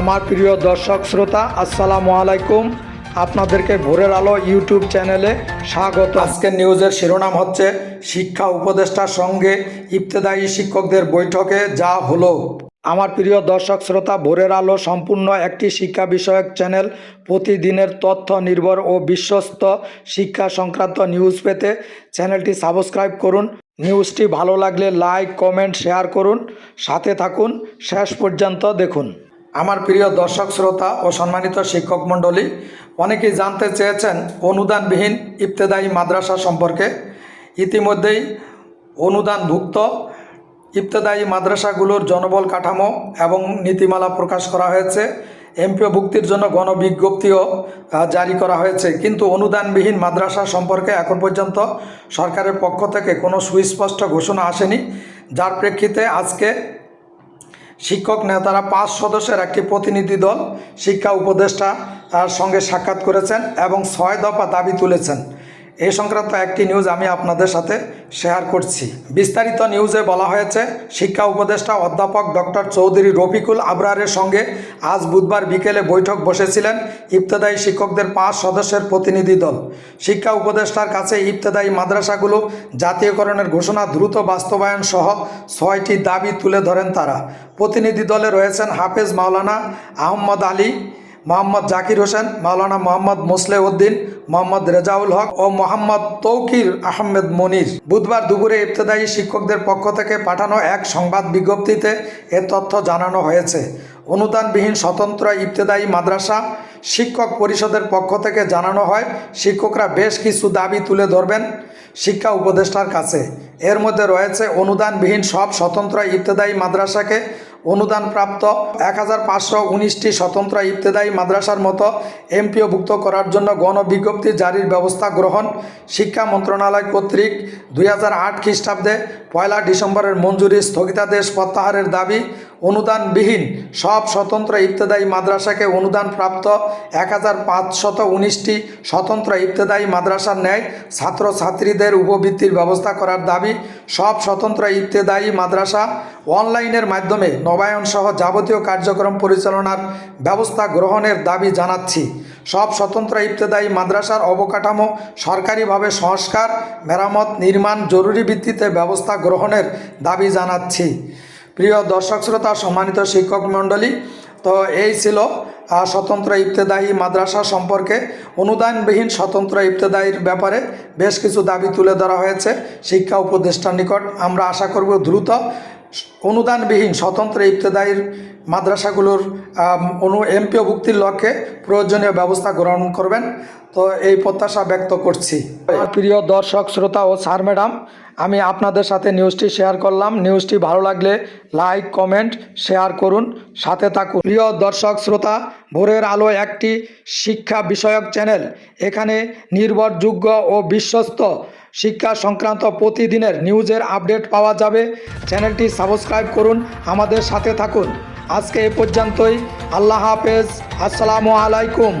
আমার প্রিয় দর্শক শ্রোতা, আসসালামু আলাইকুম। আপনাদেরকে ভোরের আলো ইউটিউব চ্যানেলে স্বাগত। আজকের নিউজের শিরোনাম হচ্ছে, শিক্ষা উপদেষ্টার সঙ্গে ইবতেদায়ী শিক্ষকদের বৈঠকে যা হলো। আমার প্রিয় দর্শক শ্রোতা, ভোরের আলো সম্পূর্ণ একটি শিক্ষা বিষয়ক চ্যানেল, প্রতিদিনের তথ্য নির্ভর ও বিশ্বস্ত শিক্ষা সংক্রান্ত নিউজ পেতে চ্যানেলটি সাবস্ক্রাইব করুন। নিউজটি ভালো লাগলে লাইক, কমেন্ট, শেয়ার করুন। সাথে থাকুন। শেষ পর্যন্ত দেখুন। আমার প্রিয় দর্শক, শ্রোতা ও সম্মানিত শিক্ষক মণ্ডলী, অনেকেই জানতে চেয়েছেন অনুদানবিহীন ইবতেদায়ী মাদ্রাসা সম্পর্কে। ইতিমধ্যেই অনুদানভুক্ত ইবতেদায়ী মাদ্রাসাগুলোর জনবল কাঠামো এবং নীতিমালা প্রকাশ করা হয়েছে। এমপিও ভুক্তির জন্য গণবিজ্ঞপ্তিও জারি করা হয়েছে। কিন্তু অনুদানবিহীন মাদ্রাসা সম্পর্কে এখন পর্যন্ত সরকারের পক্ষ থেকে কোনো সুস্পষ্ট ঘোষণা আসেনি। যার প্রেক্ষিতে আজকে শিক্ষক নেতারা পাঁচ সদস্যের একটি প্রতিনিধি দল শিক্ষা উপদেষ্টা সঙ্গে সাক্ষাৎ করেছেন এবং ছয় দফা দাবি তুলেছেন। এই সংক্রান্ত একটি নিউজ আমি আপনাদের সাথে শেয়ার করছি। বিস্তারিত নিউজে বলা হয়েছে, শিক্ষা উপদেষ্টা অধ্যাপক ডক্টর চৌধুরী রফিকুল আবরারের সঙ্গে আজ বুধবার বিকেলে বৈঠক বসেছিলেন ইবতেদায়ী শিক্ষকদের পাঁচ সদস্যের প্রতিনিধি দল। শিক্ষা উপদেষ্টার কাছে ইবতেদায়ী মাদ্রাসাগুলো জাতীয়করণের ঘোষণা দ্রুত বাস্তবায়ন সহ ছয়টি দাবি তুলে ধরেন তারা। প্রতিনিধি দলে রয়েছেন হাফেজ মাওলানা আহম্মদ আলী মোহাম্মদ জাকির হোসেন, মাওলানা মোহাম্মদ মোসলে উদ্দিন, মোহাম্মদ রেজাউল হক ও মোহাম্মদ তৌকির আহমেদ মনির। বুধবার দুপুরে ইবতদায়ী শিক্ষকদের পক্ষ থেকে পাঠানো এক সংবাদ বিজ্ঞপ্তিতে এ তথ্য জানানো হয়েছে। অনুদানবিহীন স্বতন্ত্র ইবতদায়ী মাদ্রাসা শিক্ষক পরিষদের পক্ষ থেকে জানানো হয়, শিক্ষকরা বেশ কিছু দাবি তুলে ধরবেন শিক্ষা উপদেষ্টার কাছে। এর মধ্যে রয়েছে, অনুদানবিহীন সব স্বতন্ত্র ইবতেদায়ী মাদ্রাসাকে অনুদানপ্রাপ্ত এক হাজার পাঁচশো উনিশটি স্বতন্ত্র ইবতেদায়ী মাদ্রাসার মতো এমপিওভুক্ত করার জন্য গণবিজ্ঞপ্তি জারির ব্যবস্থা গ্রহণ শিক্ষা মন্ত্রণালয় কর্তৃক দুই হাজার আট খ্রিস্টাব্দে পয়লা ডিসেম্বরের মঞ্জুরি স্থগিতাদেশ প্রত্যাহারের দাবি অনুদানবিহীন সব স্বতন্ত্র ইবতেদায়ী মাদ্রাসাকে অনুদানপ্রাপ্ত এক হাজার পাঁচশত উনিশটি স্বতন্ত্র ইবতেদায়ী মাদ্রাসার ন্যায় ছাত্রছাত্রীদের উপবৃত্তির ব্যবস্থা করার দাবি। সব স্বতন্ত্র ইবতেদায়ী মাদ্রাসা অনলাইনের মাধ্যমে নবায়ন সহ যাবতীয় কার্যক্রম পরিচালনার ব্যবস্থা গ্রহণের দাবি জানাচ্ছি। সব স্বতন্ত্র ইবতেদায়ী মাদ্রাসার অবকাঠামো সরকারিভাবে সংস্কার, মেরামত, নির্মাণ জরুরি ভিত্তিতে ব্যবস্থা গ্রহণের দাবি জানাচ্ছি। প্রিয় দর্শক শ্রোতা, সম্মানিত শিক্ষক মণ্ডলী, তো এই ছিল স্বতন্ত্র ইবতেদায়ী মাদ্রাসা সম্পর্কে অনুদানবিহীন স্বতন্ত্র ইবতেদায়ীর ব্যাপারে বেশ কিছু দাবি তুলে ধরা হয়েছে শিক্ষা উপদেষ্টার নিকট। আমরা আশা করব দ্রুত অনুদানবিহীন স্বতন্ত্র ইবতেদায়ীর মাদ্রাসাগুলোর অনু এমপিওভুক্তির লক্ষ্যে প্রয়োজনীয় ব্যবস্থা গ্রহণ করবেন। তো এই প্রত্যাশা ব্যক্ত করছি। প্রিয় দর্শক, শ্রোতা ও স্যার, ম্যাডাম, আমি আপনাদের সাথে নিউজটি শেয়ার করলাম। নিউজটি ভালো লাগলে লাইক, কমেন্ট, শেয়ার করুন। সাথে থাকুন। প্রিয় দর্শক, শ্রোতা, ভোরের আলো একটি শিক্ষা বিষয়ক চ্যানেল। এখানে নির্ভরযোগ্য ও বিশ্বস্ত শিক্ষা সংক্রান্ত প্রতিদিনের নিউজের আপডেট পাওয়া যাবে। চ্যানেলটি সাবস্ক্রাইব করুন, আমাদের সাথে থাকুন। আজকে এ পর্যন্তই। আল্লাহ হাফেজ। আসসালামু আলাইকুম।